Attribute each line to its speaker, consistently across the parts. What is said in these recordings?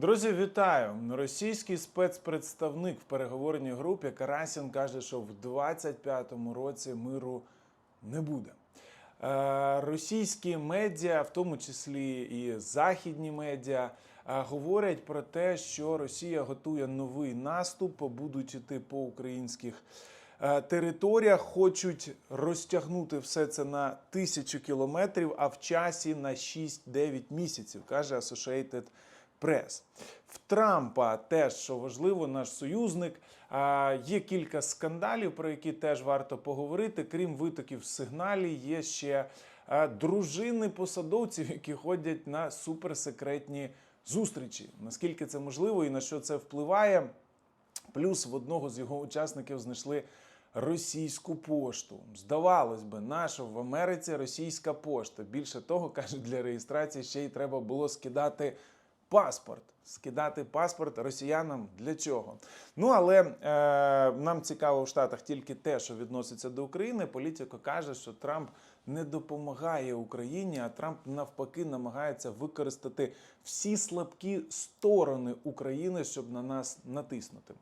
Speaker 1: Друзі, вітаю! Російський спецпредставник в переговорній групі Карасін каже, що в 25-му році миру не буде. Е, Російські медіа, в тому числі і західні медіа, е, говорять про те, що Росія готує новий наступ, будуть іти по українських е, територіях, хочуть розтягнути все це на тисячу кілометрів, а в часі на 6-9 місяців, каже Associated Press. В Трампа теж що важливо, наш союзник. А, Є кілька скандалів, про які теж варто поговорити. Крім витоків сигналів, є ще дружини посадовців, які ходять на суперсекретні зустрічі. Наскільки це можливо і на що це впливає? Плюс в одного з його учасників знайшли російську пошту. Здавалось би, наша в Америці російська пошта. Більше того, кажуть, для реєстрації ще й треба було скидати паспорт. Скидати паспорт росіянам для чого? Ну але е, нам цікаво в Штатах тільки те, що відноситься до України. Політико каже, що Трамп не допомагає Україні, а Трамп навпаки намагається використати всі слабкі сторони України, щоб на нас натиснути.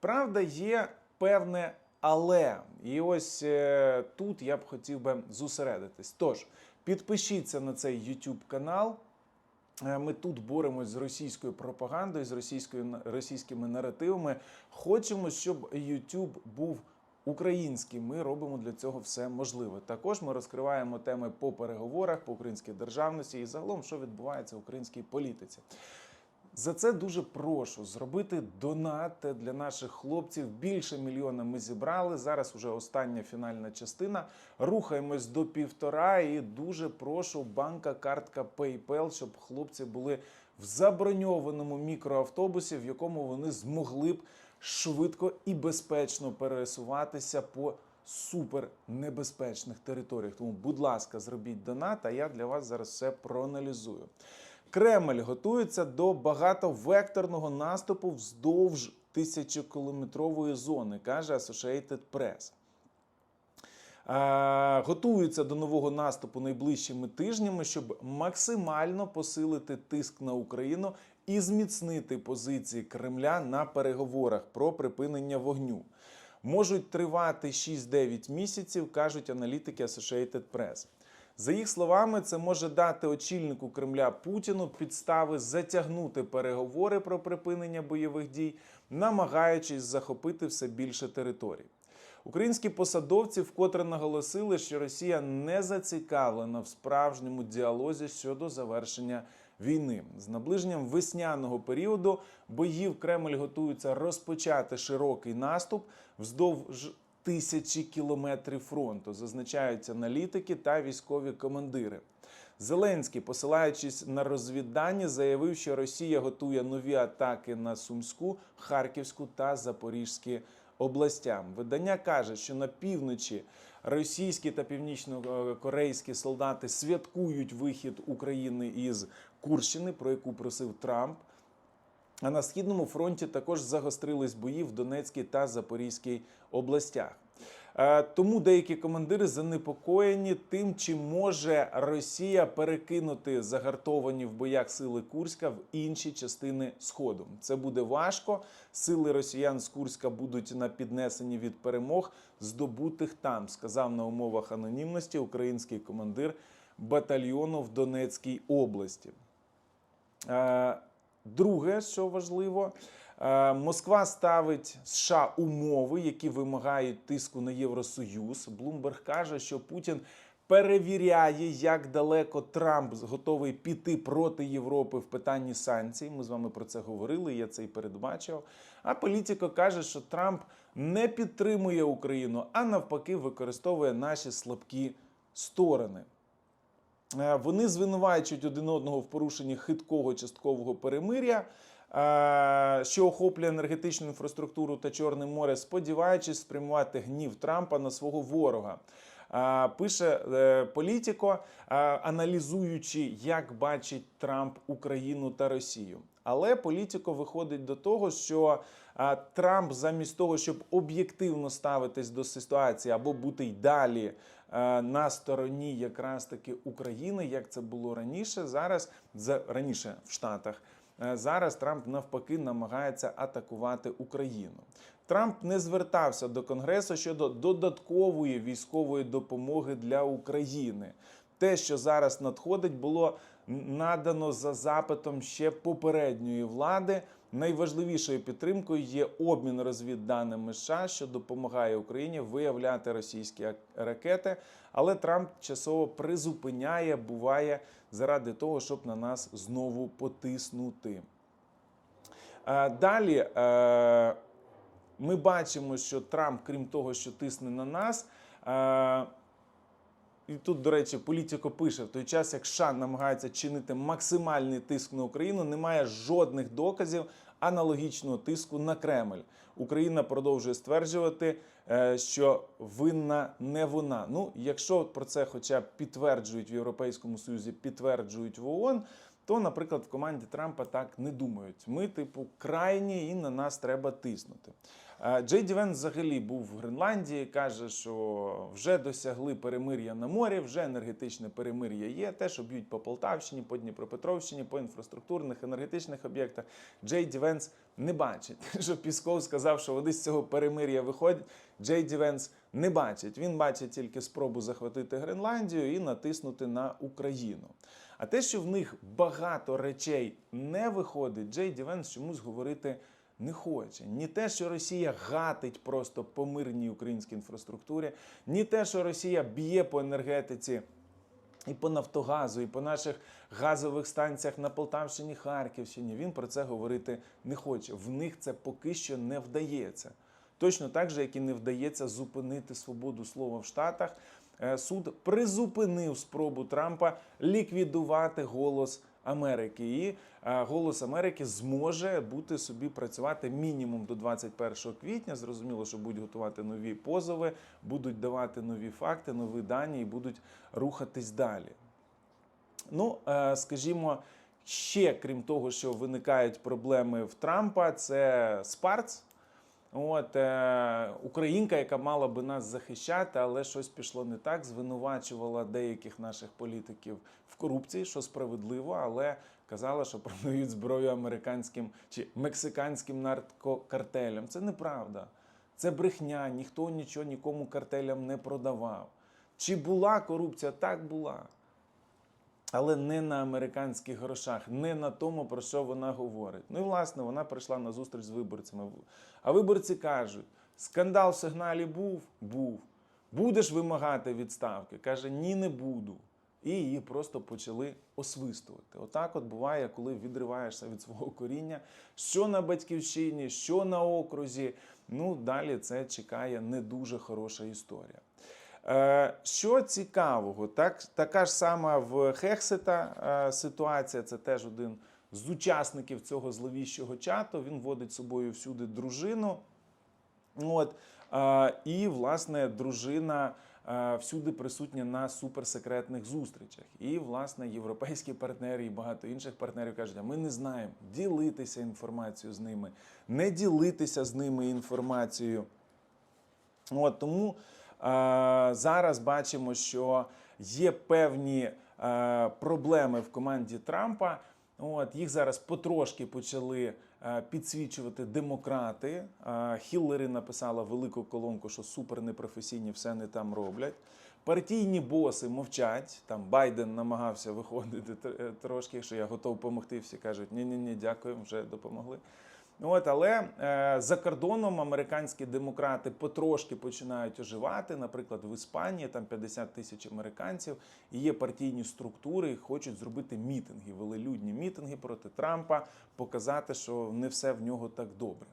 Speaker 1: Правда, є певне але. І ось е, тут я б хотів би зосередитись. Тож підпишіться на цей YouTube канал. Е, Ми тут боремось з російською пропагандою, з російською російськими наративами. Хочемо, щоб YouTube був український. Ми робимо для цього все можливе. Також ми розкриваємо теми по переговорах, по українській державності і загалом, що відбувається в українській політиці. За це дуже прошу зробити донат для наших хлопців. Більше мільйона ми зібрали. Зараз вже остання фінальна частина. Рухаємось до півтора. І дуже прошу банка, картка PayPal, щоб хлопці були в заброньованому мікроавтобусі, в якому вони змогли б швидко і безпечно пересуватися по супер небезпечних територіях. Тому, будь ласка, зробіть донат, а я для вас зараз все проаналізую. Кремль готується до багатовекторного наступу вздовж тисячокілометрової зони, каже Associated Press. Готуються до нового наступу найближчими тижнями, щоб максимально посилити тиск на Україну і зміцнити позиції Кремля на переговорах про припинення вогню. Можуть тривати 6-9 місяців, кажуть аналітики Associated Press. За їх словами, це може дати очільнику Кремля Путіну підстави затягнути переговори про припинення бойових дій, намагаючись захопити все більше територій. Українські посадовці вкотре наголосили, що Росія не зацікавлена в справжньому діалозі щодо завершення війни. З наближенням весняного періоду боїв Кремль готується розпочати широкий наступ вздовж тисячі кілометрів фронту, зазначають аналітики та військові командири. Зеленський, посилаючись на розвіддані, заявив, що Росія готує нові атаки на Сумську, Харківську та Запорізькі областям. Видання каже, що на півночі російські та північно-корейські солдати святкують вихід України із Курщини, про яку просив Трамп. А на східному фронті також загострились бої в Донецькій та Запорізькій областях. Е, Тому деякі командири занепокоєні тим, чи може Росія перекинути загартовані в боях сили Курська в інші частини Сходу. Це буде важко. Сили росіян з Курська будуть на піднесенні від перемог, здобутих там, сказав на умовах анонімності український командир батальйону в Донецькій області. Друге, що важливо, е, Москва ставить США умови, які вимагають тиску на Євросоюз. Блумберг каже, що Путін перевіряє, як далеко Трамп готовий піти проти Європи в питанні санкцій. Ми з вами про це говорили. Я це і передбачив. А політико каже, що Трамп не підтримує Україну, а навпаки, використовує наші слабкі сторони. Е, Вони звинувачують один одного в порушенні хиткого часткового перемиря, е, що охоплює енергетичну інфраструктуру та Чорне море, сподіваючись спрямувати гнів Трампа на свого ворога. Пише е, Політіко, е, аналізуючи, як бачить Трамп Україну та Росію. Але Політіко виходить до того, що е, Трамп, замість того, щоб об'єктивно ставитись до ситуації або бути й далі на стороні якраз таки України, як це було раніше, зараз за раніше в Штатах. зараз Трамп навпаки намагається атакувати Україну. Трамп не звертався до Конгресу щодо додаткової військової допомоги для України. Те, що зараз надходить, було надано за запитом ще попередньої влади. Найважливішою підтримкою є обмін розвідданими США, що допомагає Україні виявляти російські ракети. Але Трамп часово призупиняє, буває заради того, щоб на нас знову потиснути. Е, Далі е, ми бачимо, що Трамп, крім того, що тисне на нас. е, і тут, до речі, політико пише: в той час, як США намагається чинити максимальний тиск на Україну, немає жодних доказів аналогічного тиску на Кремль. Україна продовжує стверджувати, е, що винна не вона. Ну, якщо про це, хоча підтверджують в Європейському Союзі, підтверджують в ООН, то, наприклад, в команді Трампа так не думають. Ми, типу, крайні, і на нас треба тиснути. Е, Джей Ді Венс взагалі був в Гренландії, каже, що вже досягли перемир'я на морі, вже енергетичне перемир'я є. Те, що б'ють по Полтавщині, по Дніпропетровщині, по інфраструктурних енергетичних об'єктах. Джей Ді Венс не бачить. Що Пісков сказав, що вони з цього перемир'я виходять. Джей Ді Венс не бачить. Він бачить тільки спробу захватити Гренландію і натиснути на Україну. А те, що в них багато речей не виходить, Джей Ді Венс чомусь говорити не хоче. Ні те, що Росія гатить просто по мирній українській інфраструктурі, ні те, що Росія б'є по енергетиці. І по Нафтогазу, і по наших газових станціях на Полтавщині, Харківщині. Він про це говорити не хоче. В них це поки що не вдається. Точно так же, як і не вдається зупинити свободу слова в Штатах. Е, Суд призупинив спробу Трампа ліквідувати голос Америки. І е, голос Америки зможе бути собі працювати мінімум до 21 квітня. Зрозуміло, що будуть готувати нові позови, будуть давати нові факти, нові дані і будуть рухатись далі. Ну, е, скажімо, ще крім того, що виникають проблеми в Трампа, це Спарц. От е, українка, яка мала би нас захищати, але щось пішло не так, звинувачувала деяких наших політиків в корупції, що справедливо, але казала, що продають зброю американським чи мексиканським наркокартелям. Це неправда. Це брехня, ніхто нічого нікому картелям не продавав. Чи була корупція? Так була. Але не на американських грошах, не на тому, про що вона говорить. Ну і власне вона прийшла на зустріч з виборцями. А виборці кажуть: скандал в сигналі був? Був. Будеш вимагати відставки? Каже, ні, не буду. І її просто почали освистувати. Отак от буває, коли відриваєшся від свого коріння, що на батьківщині, що на окрузі. Ну, далі це чекає не дуже хороша історія. Е, Що цікавого, так, така ж сама в Хексета е, ситуація. Це теж один з учасників цього зловіщого чату. Він водить з собою всюди дружину. От, е, і, власне, дружина всюди присутня на суперсекретних зустрічах. І, власне, європейські партнери і багато інших партнерів кажуть, а ми не знаємо ділитися інформацією з ними, не ділитися з ними інформацією. От, тому зараз бачимо, що є певні е, проблеми в команді Трампа. От, їх зараз потрошки почали е, підсвічувати демократи. Е, Хіллері написала велику колонку, що супер непрофесійні все не там роблять. Партійні боси мовчать. Там Байден намагався виходити е, трошки, що я готов допомогти. Всі кажуть, ні, ні, ні, дякую, вже допомогли. От, але е, за кордоном американські демократи потрошки починають оживати. Наприклад, в Іспанії там 50 тисяч американців і є партійні структури, і хочуть зробити мітинги, велелюдні мітинги проти Трампа, показати, що не все в нього так добре.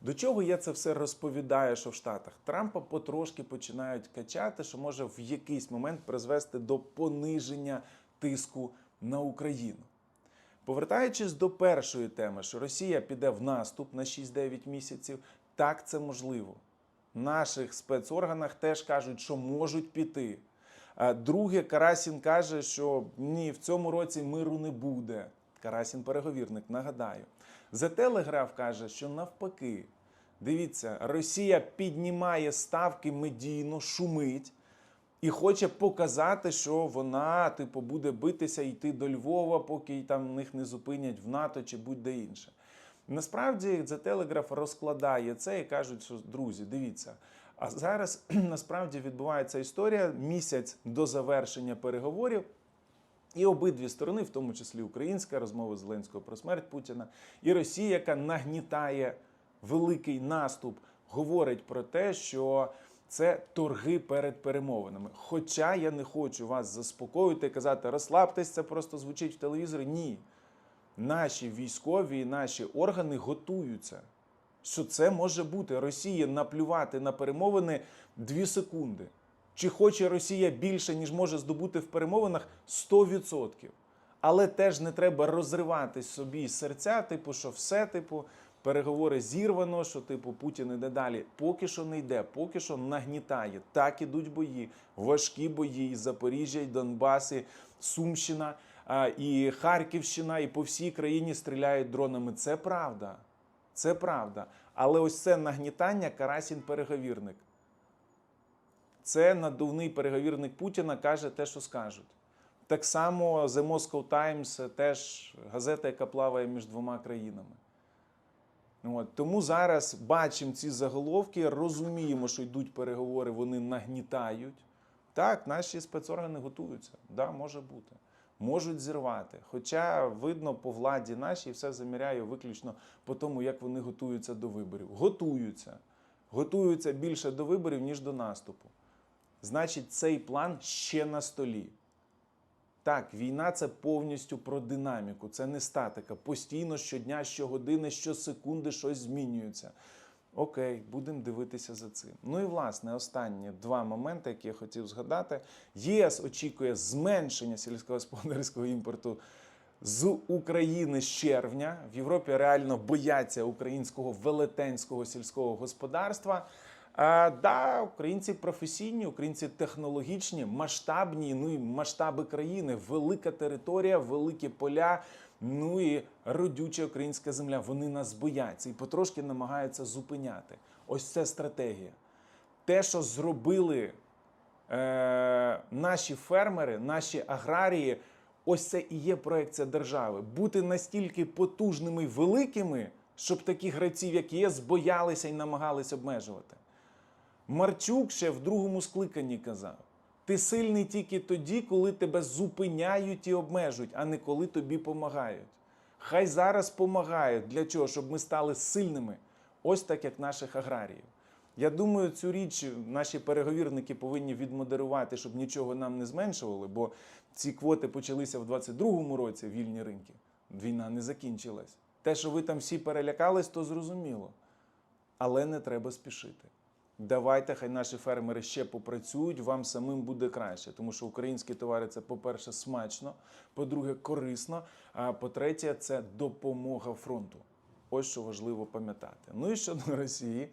Speaker 1: До чого я це все розповідаю, що в Штатах Трампа потрошки починають качати, що може в якийсь момент призвести до пониження тиску на Україну. Повертаючись до першої теми, що Росія піде в наступ на 6-9 місяців, так це можливо. В наших спецорганах теж кажуть, що можуть піти. А Друге, Карасін каже, що ні, в цьому році миру не буде. Карасін переговірник, нагадаю. За телеграф каже, що навпаки, дивіться, Росія піднімає ставки медійно, шумить. І хоче показати, що вона, типу, буде битися йти до Львова, поки там них не зупинять в НАТО чи будь-де інше. Насправді The Telegraph розкладає це і кажуть, що друзі, дивіться. А зараз насправді відбувається історія місяць до завершення переговорів. І обидві сторони, в тому числі українська розмова Зеленського про смерть Путіна, і Росія, яка нагнітає великий наступ, говорить про те, що це торги перед перемовинами. Хоча я не хочу вас заспокоїти і казати, розслабтесь, це просто звучить в телевізорі. Ні. Наші військові і наші органи готуються. Що це може бути Росії наплювати на перемовини дві секунди. Чи хоче Росія більше, ніж може здобути в перемовинах 100%. Але теж не треба розривати собі серця, типу, що все, типу, переговори зірвано, що типу Путін іде далі. Поки що не йде, поки що нагнітає. Так ідуть бої, важкі бої і Запоріжжя, і Донбас, Сумщина, і Харківщина, і по всій країні стріляють дронами. Це правда. Це правда. Але ось це нагнітання Карасін переговірник. Це надувний переговірник Путіна каже те, що скажуть. Так само The Moscow Times теж газета, яка плаває між двома країнами. От, тому зараз бачимо ці заголовки, розуміємо, що йдуть переговори, вони нагнітають. Так, наші спецоргани готуються. Да, може бути. Можуть зірвати. Хоча видно по владі нашій все заміряє виключно по тому, як вони готуються до виборів. Готуються. Готуються більше до виборів, ніж до наступу. Значить, цей план ще на столі. Так, війна це повністю про динаміку, це не статика. Постійно щодня, щогодини, щосекунди щось змінюється. Окей, будемо дивитися за цим. Ну і власне останні два моменти, які я хотів згадати. ЄС очікує зменшення сільськогосподарського імпорту з України з червня. В Європі реально бояться українського велетенського сільського господарства. А, да, українці професійні, українці технологічні, масштабні, ну і масштаби країни, велика територія, великі поля. Ну і родюча українська земля. Вони нас бояться і потрошки намагаються зупиняти. Ось це стратегія. Те, що зробили е, наші фермери, наші аграрії, ось це і є проекція держави. Бути настільки потужними великими, щоб таких гравців, як ЄС, боялися і намагались обмежувати. Марчук ще в другому скликанні казав: ти сильний тільки тоді, коли тебе зупиняють і обмежують, а не коли тобі помагають. Хай зараз помагають. Для чого? Щоб ми стали сильними, ось так як наших аграріїв. Я думаю, цю річ наші переговірники повинні відмодерувати, щоб нічого нам не зменшували, бо ці квоти почалися в 22-му році вільні ринки. Війна не закінчилась. Те, що ви там всі перелякались, то зрозуміло. Але не треба спішити. Давайте, хай наші фермери ще попрацюють, вам самим буде краще. Тому що українські товари це, по-перше, смачно, по-друге, корисно. А по-третє, це допомога фронту. Ось що важливо пам'ятати. Ну і щодо Росії,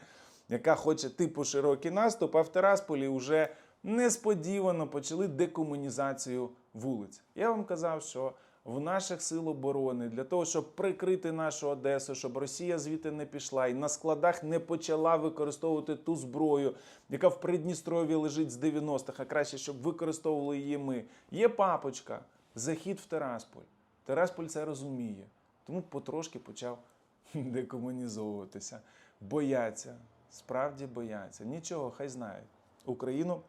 Speaker 1: яка хоче типу широкий наступ, а в Терасполі вже несподівано почали декомунізацію вулиць. Я вам казав, що в наших сил оборони для того, щоб прикрити нашу Одесу, щоб Росія звідти не пішла і на складах не почала використовувати ту зброю, яка в Придністров'ї лежить з 90-х, а краще, щоб використовували її ми. Є папочка, захід в Терасполь. Терасполь це розуміє, тому потрошки почав декомунізовуватися. Бояться, справді бояться. Нічого, хай знають. Україну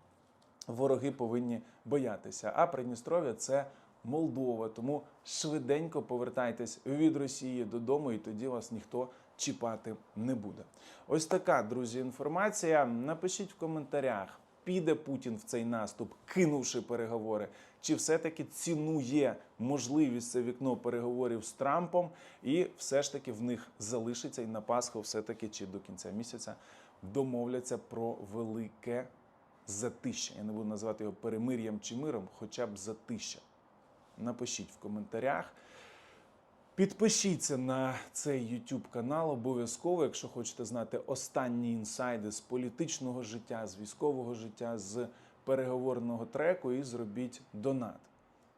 Speaker 1: вороги повинні боятися. А Придністров'я це Молдова. Тому швиденько повертайтесь від Росії додому, і тоді вас ніхто чіпати не буде. Ось така, друзі, інформація. Напишіть в коментарях. Піде Путін в цей наступ, кинувши переговори, чи все-таки цінує можливість це вікно переговорів з Трампом, і все ж таки в них залишиться і на Пасху, все-таки чи до кінця місяця домовляться про велике затища. Я не буду називати його перемир'ям чи миром, хоча б затища. Напишіть в коментарях. Підпишіться на цей YouTube канал обов'язково, якщо хочете знати останні інсайди з політичного життя, з військового життя, з переговорного треку і зробіть донат.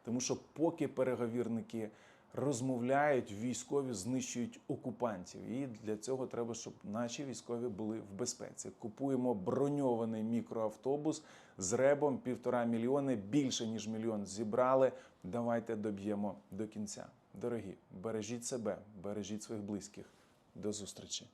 Speaker 1: Тому що поки переговірники розмовляють, військові знищують окупантів. І для цього треба, щоб наші військові були в безпеці. Купуємо броньований мікроавтобус з ребом півтора мільйони, більше ніж мільйон зібрали. Давайте доб'ємо до кінця. Дорогі, бережіть себе, бережіть своїх близьких. До зустрічі.